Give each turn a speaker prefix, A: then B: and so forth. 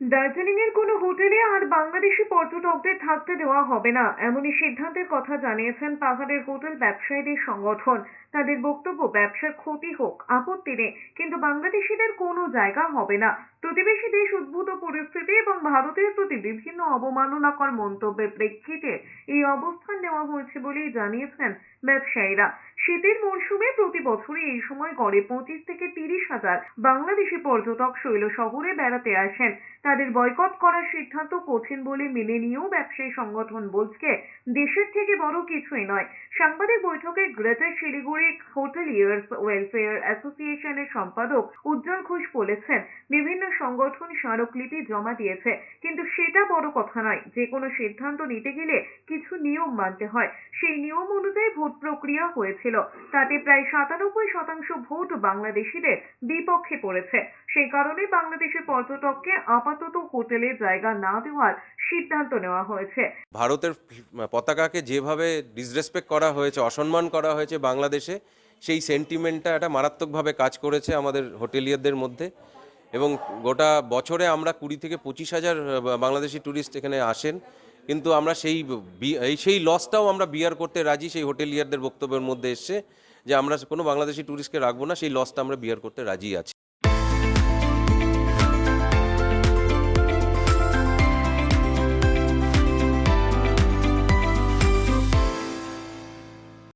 A: দার্জিলিং এর কোনো হোটেলে আর বাংলাদেশি পর্যটকদের থাকতে দেওয়া হবে না, এমনই সিদ্ধান্তের কথা জানিয়েছেন পাহাড়ের হোটেল ব্যবসায়ীদের সংগঠন। তাদের বক্তব্য, ব্যবসার ক্ষতি হোক, আপত্তি নেই, কিন্তু বাংলাদেশিদের কোনো জায়গা হবে না। প্রতিবেশী দেশ উদ্ভূত পরিস্থিতি এবং ভারতের প্রতি বিভিন্ন অবমাননাকর মন্তব্যের প্রেক্ষিতে এই অবস্থান নেওয়া হয়েছে বলেই জানিয়েছেন ব্যবসায়ীরা। শীতের মরশুমে প্রতি বছরই এই সময় গড়ে পঁচিশ থেকে তিরিশ হাজার বাংলাদেশি পর্যটক শৈল শহরে বেড়াতে আসেন। তাদের বয়কট করার সিদ্ধান্ত কঠিন বলে মেনে নিয়েও ব্যবসায়ী সংগঠন বলছে, দেশের থেকে বড় কিছুই নয়। সাংবাদিক বৈঠকে গ্রেটার শিলিগুড়ি হোটেলিয়ার্স ওয়েলফেয়ার অ্যাসোসিয়েশনের সম্পাদক উজ্জ্বল ঘোষ বলেছেন, বিভিন্ন সংগঠন স্মারকলিপি জমা দিয়েছে, কিন্তু সেটা বড় কথা নয়। যে কোনো সিদ্ধান্ত নিতে গেলে কিছু নিয়ম মানতে হয়। সেই নিয়ম অনুযায়ী ভোট প্রক্রিয়া হয়েছিল। তাতে প্রায় সাতানব্বই শতাংশ ভোট বাংলাদেশিদের বিপক্ষে পড়েছে। সেই কারণে বাংলাদেশের পর্যটককে আপাতত হোটেলে জায়গা না দেওয়ার সিদ্ধান্ত নেওয়া হয়েছে।
B: ভারতের পতাকাকে যেভাবে ডিসরেসপেক্ট করা হয়েছে, অসম্মান করা হয়েছে বাংলাদেশে, সেই সেন্টিমেন্টটা একটা মারাত্মকভাবে কাজ করেছে আমাদের হোটেলিয়ারদের মধ্যে। এবং গোটা বছরে আমরা কুড়ি থেকে পঁচিশ হাজার বাংলাদেশি ট্যুরিস্ট এখানে আসেন। কিন্তু আমরা সেই সেই লসটাও আমরা বিয়ার করতে রাজি সেই হোটেলিয়ারদের বক্তব্যের মধ্যে এসছে যে আমরা কোনো বাংলাদেশি ট্যুরিস্টকে রাখব না, সেই লসটা আমরা বিয়ার করতে রাজি আছি।